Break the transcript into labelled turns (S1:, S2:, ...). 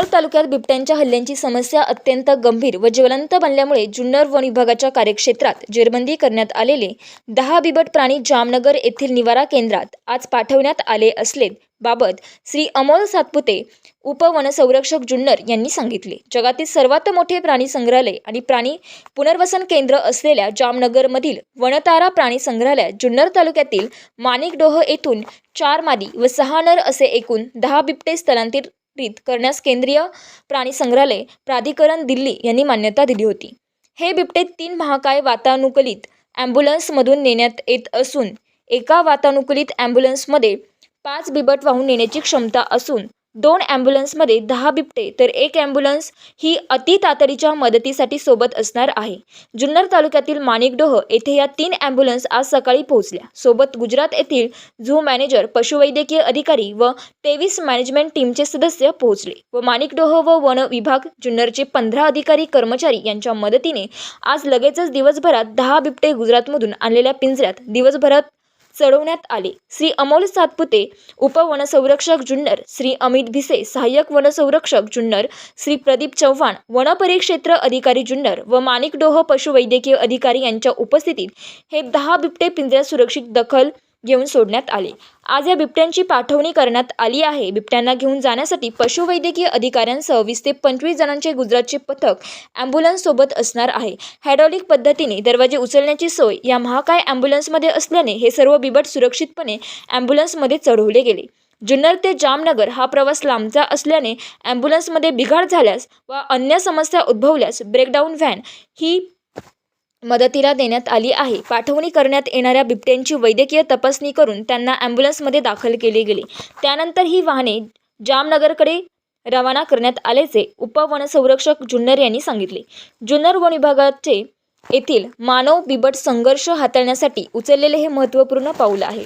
S1: जुन्नर तालुक्यात बिबट्यांच्या हल्ल्यांची समस्या अत्यंत गंभीर व ज्वलंत बनल्यामुळे जुन्नर वन विभागाच्या कार्यक्षेत्रात जेरबंदी करण्यात आलेले दहा बिबट प्राणी जामनगर येथील निवारा केंद्रात आज पाठवण्यात आले असले बाबत श्री अमोल सातपुते उपवनसंरक्षक जुन्नर यांनी सांगितले. जगातील सर्वात मोठे प्राणी संग्रहालय आणि प्राणी पुनर्वसन केंद्र असलेल्या जामनगरमधील वनतारा प्राणी संग्रहालय जुन्नर तालुक्यातील माणिकडोह येथून चार मादी व सहा नर असे एकूण दहा बिबटे स्थलांतरित करण्यास केंद्रीय प्राणी संग्रहालय प्राधिकरण दिल्ली यांनी मान्यता दिली होती. हे बिबटे तीन महाकाय वातानुकूलित ॲम्ब्युलन्समधून नेण्यात येत असून एका वातानुकूलित ॲम्ब्युलन्समध्ये पाच बिबट वाहून नेण्याची क्षमता असून दोन ॲम्ब्युलन्समध्ये दहा बिबटे तर एक ॲम्ब्युलन्स ही अति तातडीच्या मदतीसाठी सोबत असणार आहे. जुन्नर तालुक्यातील माणिकडोह येथे या तीन ॲम्ब्युलन्स आज सकाळी पोहोचल्या. सोबत गुजरात येथील झू मॅनेजर पशुवैद्यकीय अधिकारी व तेवीस मॅनेजमेंट टीमचे सदस्य पोहोचले व माणिकडोह व वन विभाग जुन्नरचे पंधरा अधिकारी कर्मचारी यांच्या मदतीने आज लगेचच दिवसभरात दहा बिबटे गुजरातमधून आणलेल्या पिंजऱ्यात दिवसभरात चढवण्यात आले. श्री अमोल सातपुते उपवनसंरक्षक जुन्नर श्री अमित भिसे सहाय्यक वनसंरक्षक जुन्नर श्री प्रदीप चव्हाण वनपरिक्षेत्र अधिकारी जुन्नर व माणिकडोह पशुवैद्यकीय अधिकारी यांच्या उपस्थितीत हे दहा बिबटे पिंजऱ्यात सुरक्षित दखल घेऊन सोडण्यात आले. आज या बिबट्यांची पाठवणी करण्यात आली आहे. बिबट्यांना घेऊन जाण्यासाठी पशुवैद्यकीय अधिकाऱ्यांसह वीस ते पंचवीस जणांचे गुजरातचे पथक ॲम्ब्युलन्स सोबत असणार आहे. हायड्रॉलिक पद्धतीने दरवाजे उचलण्याची सोय या महाकाय ॲम्ब्युलन्समध्ये असल्याने हे सर्व बिबट सुरक्षितपणे ॲम्ब्युलन्समध्ये चढवले गेले. जुन्नर ते जामनगर हा प्रवास लांबचा असल्याने ॲम्ब्युलन्समध्ये बिघाड झाल्यास वा अन्य समस्या उद्भवल्यास ब्रेकडाऊन व्हॅन ही मदतीला देण्यात आली आहे. पाठवणी करण्यात येणाऱ्या बिबट्यांची वैद्यकीय तपासणी करून त्यांना ॲम्ब्युलन्समध्ये दाखल केले गेले. त्यानंतर ही वाहने जामनगरकडे रवाना करण्यात आल्याचे उपवनसंरक्षक जुन्नर यांनी सांगितले. जुन्नर वन विभागाचे येथील मानव बिबट संघर्ष हाताळण्यासाठी उचललेले हे महत्त्वपूर्ण पाऊल आहे.